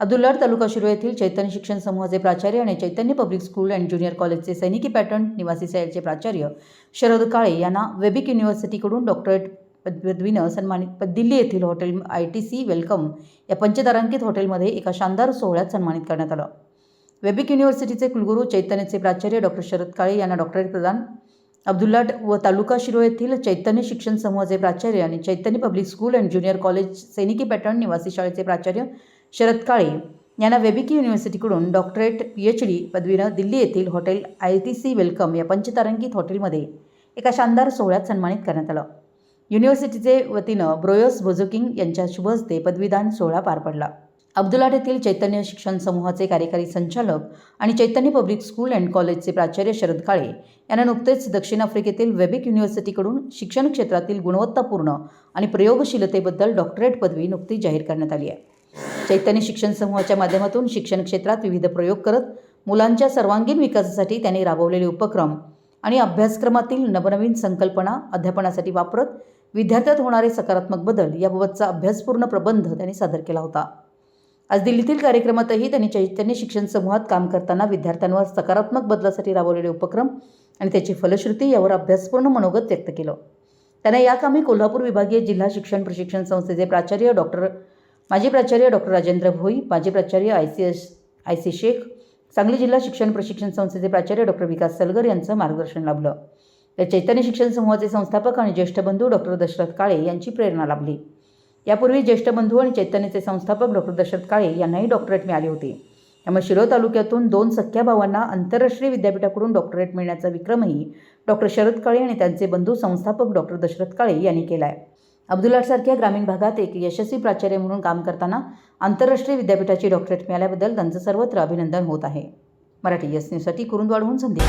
अब्दुल्लाड तालुका शिरो येथील चैतन्य शिक्षण समूहाचे प्राचार्य आणि Chaitanya public school and junior कॉलेजचे सैनिकी पॅटर्न निवासी साईडचे प्राचार्य शरद काळे यांना वेबिक युनिव्हर्सिटीकडून डॉक्टरेट पदवीनं सन्मानित दिल्ली येथील hotel I T C welcome या पंचतारांकित हॉटेलमध्ये एका शानदार सोहळ्यात सन्मानित करण्यात आलं. वेबिक युनिव्हर्सिटीचे कुलगुरू चैतन्यचे प्राचार्य डॉक्टर शरद काळे यांना डॉक्टरेट प्रदान अब्दुल्लाट व तालुका शिरो येथील चैतन्य शिक्षण समूहाचे प्राचार्य आणि Chaitanya public school and junior college सैनिकी पॅटर्न निवासी शाळेचे प्राचार्य शरद काळे यांना वेबिकी युनिव्हर्सिटीकडून डॉक्टरेट पी एच डी पदवीनं दिल्ली येथील hotel I T C welcome या पंचतारांकित हॉटेलमध्ये एका शानदार सोहळ्यात सन्मानित करण्यात आलं. युनिव्हर्सिटीचे वतीनं ब्रोयस बोझोकिंग यांच्या शुभ हस्ते पदवीदान सोहळा पार पडला. अब्दुलाट येथील चैतन्य शिक्षण समूहाचे कार्यकारी संचालक आणि चैतन्य पब्लिक स्कूल अँड कॉलेजचे प्राचार्य शरद काळे यांना नुकतेच दक्षिण आफ्रिकेतील वेबिक युनिव्हर्सिटीकडून शिक्षण क्षेत्रातील गुणवत्तापूर्ण आणि प्रयोगशीलतेबद्दल डॉक्टरेट पदवी नुकतीच जाहीर करण्यात आली आहे. चैतन्य शिक्षण समूहाच्या माध्यमातून शिक्षण क्षेत्रात विविध प्रयोग करत मुलांच्या सर्वांगीण विकासासाठी त्यांनी राबवलेले उपक्रम आणि अभ्यासक्रमातील नवनवीन संकल्पना अध्यापनासाठी वापरत विद्यार्थ्यात होणारे सकारात्मक बदल याबाबतचा अभ्यासपूर्ण प्रबंध त्यांनी सादर केला होता. आज दिल्लीतील कार्यक्रमातही त्यांनी चैतन्य शिक्षण समूहात काम करताना विद्यार्थ्यांवर सकारात्मक बदलासाठी राबवलेले उपक्रम आणि त्याची फलश्रुती यावर अभ्यासपूर्ण मनोगत व्यक्त केलं. त्यांना या कामी कोल्हापूर विभागीय जिल्हा शिक्षण प्रशिक्षण संस्थेचे प्राचार्य डॉक्टर माजी प्राचार्य डॉक्टर राजेंद्र भोई माजी प्राचार्य I C S I C Shaikh Sangli जिल्हा शिक्षण प्रशिक्षण संस्थेचे प्राचार्य डॉक्टर विकास सलगर यांचं मार्गदर्शन लाभलं. या चैतन्य शिक्षण समूहाचे संस्थापक आणि ज्येष्ठ बंधू डॉक्टर दशरथ काळे यांची प्रेरणा लाभली. यापूर्वी ज्येष्ठ बंधू आणि चैतन्यचे संस्थापक डॉक्टर दशरथ काळे यांनाही डॉक्टरेट मिळाली होती. त्यामुळे शिरोळ तालुक्यातून दोन सख्या भावांना आंतरराष्ट्रीय विद्यापीठाकडून डॉक्टरेट मिळण्याचा विक्रमही डॉक्टर शरद काळे आणि त्यांचे बंधू संस्थापक डॉक्टर दशरथ काळे यांनी केला आहे अब्दुल्लाटसारख्या ग्रामीण भागात एक यशस्वी प्राचार्य म्हणून काम करताना आंतरराष्ट्रीय विद्यापीठाची डॉक्टरेट मिळाल्याबद्दल त्यांचं सर्वत्र अभिनंदन होत आहे. मराठी यस न्यूजसाठी कुरुंदवाडहून संदीप.